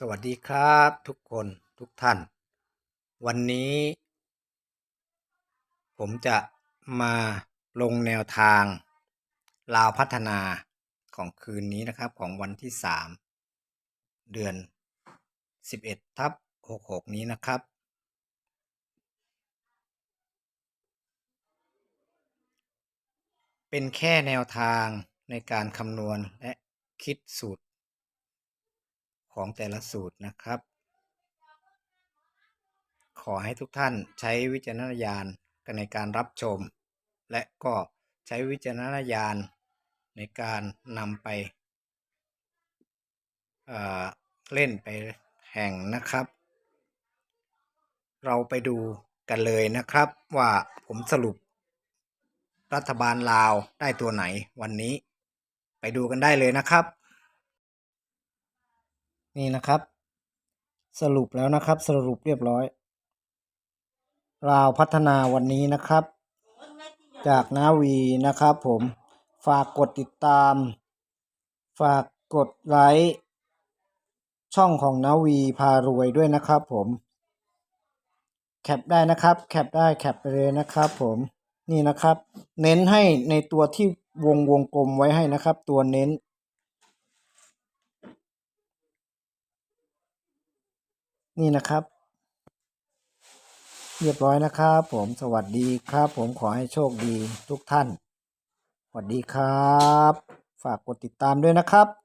สวัสดีครับทุกคนทุกท่าน วันนี้ ผมจะมาลงแนวทาง ลาวพัฒนาของคืนนี้นะครับของวันที่สามเดือนสิบเอ็ดทับหกหกนี้นะครับ เป็นแค่แนวทางในการคำนวณและคิดสูตร ของแต่ละสูตรนะครับ ขอให้ทุกท่านใช้วิจารณญาณกันในการรับชม และก็ใช้วิจารณญาณในการนำไปเเล่นไปแห่งนะครับ เราไปดูกันเลยนะครับว่าผมสรุป รัฐบาลลาวได้ตัวไหนวันนี้ ไปดูกันได้เลยนะครับ นี่นะครับ สรุปแล้วนะครับ สรุปเรียบร้อยลาวพัฒนาวันนี้นะครับ จากนาวีนะครับผมฝากกดติดตาม ฝากกดไลค์ช่องของนาวีพารวยด้วยนะครับผมแคปได้นะครับแคปได้แคปไปเลยนะครับผมนี่นะครับ เน้นให้ในตัวที่วงวงกลมไว้ให้นะครับ ตัวเน้น นี่นะครับ เรียบร้อยนะครับ ผมสวัสดีครับ ผมขอให้โชคดีทุกท่าน สวัสดีครับ ฝากกดติดตามด้วยนะครับ